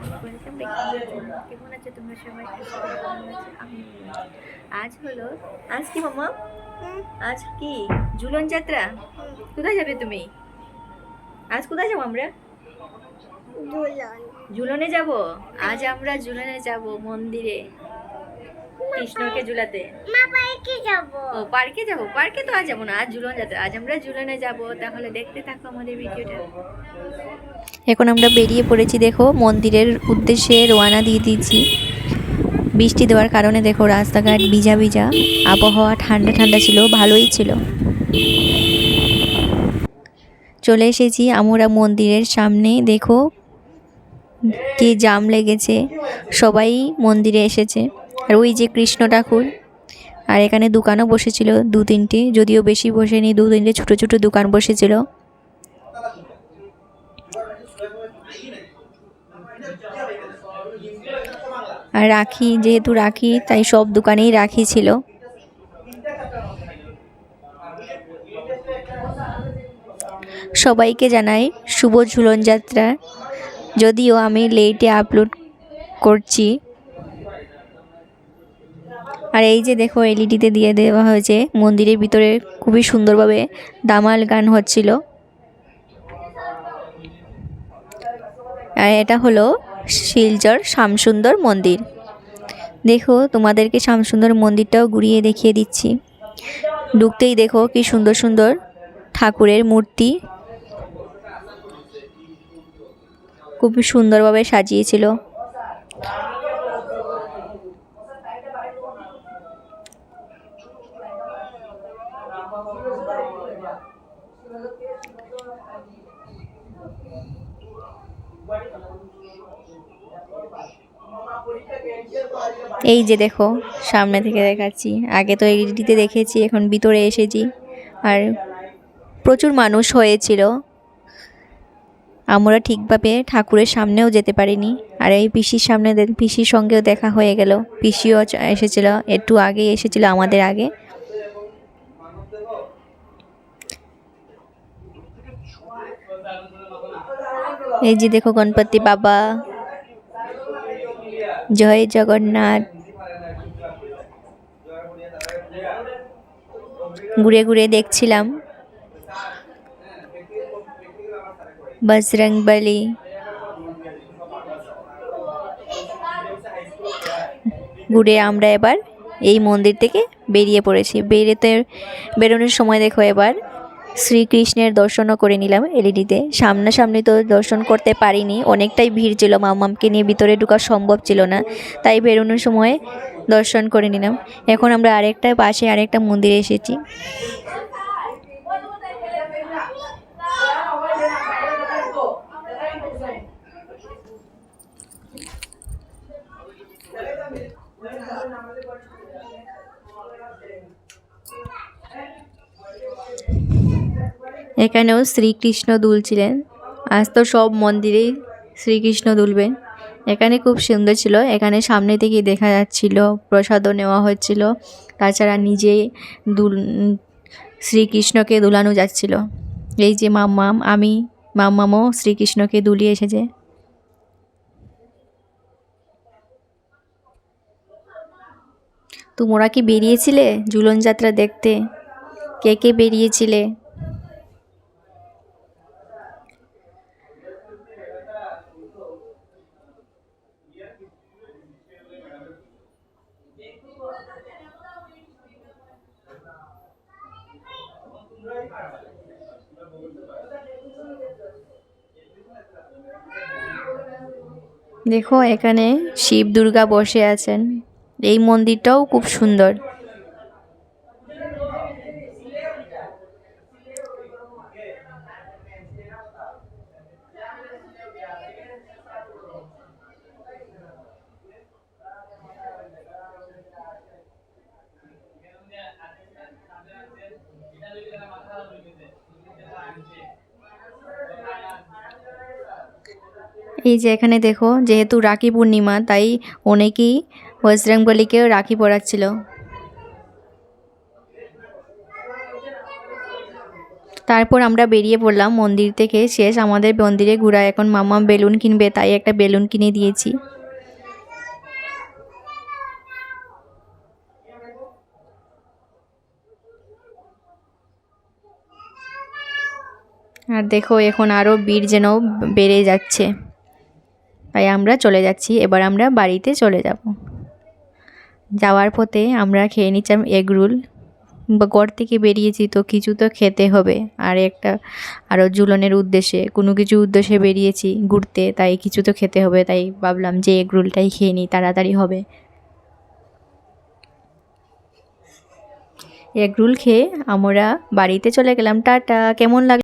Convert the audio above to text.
Back কেমন আছো তোমরা সবাই আজ হলো আজ কি মামা আজ কি ঝুলন যাত্রা কোথায় যাবে তুমি? আজ কোথায় যাব আমরা? ঝুলনে যাব? আজ আমরা ঝুলনে যাব মন্দিরে। কৃষ্ণকে ঝুলাতে। মা বাইকে যাব। ও পার্কে যাব? পার্কে তো আজ যাব না আজ ঝুলন যাত্রা আজ আমরা ঝুলনে যাব। তাহলে দেখতে থাকো আমাদের ভিডিওটা। এখন আমরা বেরিয়ে পড়েছি দেখো মন্দিরের উদ্দেশ্যে রওনা দিয়ে দিয়েছি। বৃষ্টি দেওয়ার কারণে দেখো রাস্তাঘাট ভিজা ভিজা আবহাওয়া ঠান্ডা ঠান্ডা ছিল ভালোই ছিল। চলে এসেছি আমরা মন্দিরের সামনে দেখো কি জাম লেগেছে। সবাই মন্দিরে এসেছে। আর ওই যে কৃষ্ণ ঠাকুর, আর এখানে দোকানও বসেছিল দু তিনটে, যদিও বেশি বসেনি, দু তিনটে ছোটো ছোটো দোকান বসেছিল। আর রাখি, যেহেতু রাখি, তাই সব দোকানেই রাখি ছিল। সবাইকে জানাই শুভ ঝুলন যাত্রা। যদিও আমি লেটে আপলোড করছি আর এই যে দেখো এলইডিতে দিয়ে দেওয়া হয়েছে, মন্দিরের ভিতরে খুবই সুন্দরভাবে দামাল গান হচ্ছিল। আর এটা হলো শিলচর শ্যামসুন্দর মন্দির। দেখো তোমাদেরকে শ্যামসুন্দর মন্দিরটাও ঘুরিয়ে দেখিয়ে দিচ্ছি। ঢুকতেই দেখো কি সুন্দর সুন্দর ঠাকুরের মূর্তি। খুবই সুন্দরভাবে সাজিয়েছিল। এই যে দেখো, সামনে থেকে দেখাচ্ছি। আগে তো এইদিকে দেখেছি, এখন ভিতরে এসেছি। আর প্রচুর মানুষ হয়েছিল। আমরা ঠিকভাবে ঠাকুরের সামনেও যেতে পারিনি। আর এই পিসির সামনে পিসির সঙ্গেও দেখা হয়ে গেল। পিসিও এসেছিল, একটু আগে এসেছিল আমাদের আগে। এই যে দেখো গণপতি বাবা জয় জগন্নাথ। ঘুরে ঘুরে দেখছিলাম। বজরং বলি। ঘুরে আমরা এবার এই মন্দির থেকে বেরিয়ে পড়েছি। বেরিয়েতে বেরোনোর সময় দেখো এবার। শ্রীকৃষ্ণের দর্শনও করে নিলাম এলইডিতে। সামনাসামনি তো দর্শন করতে পারিনি। অনেকটাই ভিড় ছিল মামামকে নিয়ে, ভিতরে ঢুকা সম্ভব ছিল না। তাই বেরোনোর সময় দর্শন করে নিলাম। এখন আমরা আরেকটা পাশে আরেকটা মন্দিরে এসেছি। এখানেও শ্রীকৃষ্ণ দুলছিলেন। আজ তো সব মন্দিরেই শ্রীকৃষ্ণ দুলবেন। এখানে খুব সুন্দর ছিল। এখানে সামনে থেকে দেখা যাচ্ছিল, প্রসাদও নেওয়া হচ্ছিল। তাছাড়া নিজে দুল, শ্রীকৃষ্ণকে দুলানো যাচ্ছিল। এই যে মাম্মাম, আমি, মাম্মামও শ্রীকৃষ্ণকে দুলিয়ে এসেছে। তোমরা কি বেরিয়েছিলে ঝুলন যাত্রা দেখতে? কে কে বেরিয়েছিলে? দেখো এখানে শিব দুর্গা বসে আছেন। এই মন্দিরটাও খুব সুন্দর। এই যে এখানে দেখো, যেহেতু রাখি পূর্ণিমা, তাই অনেকেই বজরংবলীকেও রাখি পরাচ্ছিল। তারপর আমরা বেরিয়ে পড়লাম মন্দির থেকে। শেষ আমাদের মন্দিরে ঘোরা এখন মামা বেলুন কিনবে, তাই একটা বেলুন কিনে দিয়েছি। আর দেখো, এখন আরও ভিড় যেন বেড়ে যাচ্ছে। তাই আমরা চলে যাচ্ছি। এবার আমরা বাড়িতে চলে যাব। যাওয়ার পথে আমরা খেয়ে নিচ্ছিলাম এগ রোল। বা ঘর থেকে বেরিয়েছি তো কিছু তো খেতে হবে। আর একটা আরও ঝুলনের উদ্দেশ্যে, কোনো কিছু উদ্দেশ্যে বেরিয়েছি ঘুরতে, তাই কিছু তো খেতে হবে। তাই ভাবলাম যে এগ রোলটাই খেয়ে নিই, তাড়াতাড়ি হবে। এগ রোল খেয়ে আমরা বাড়িতে চলে গেলাম। টাটা, কেমন লাগ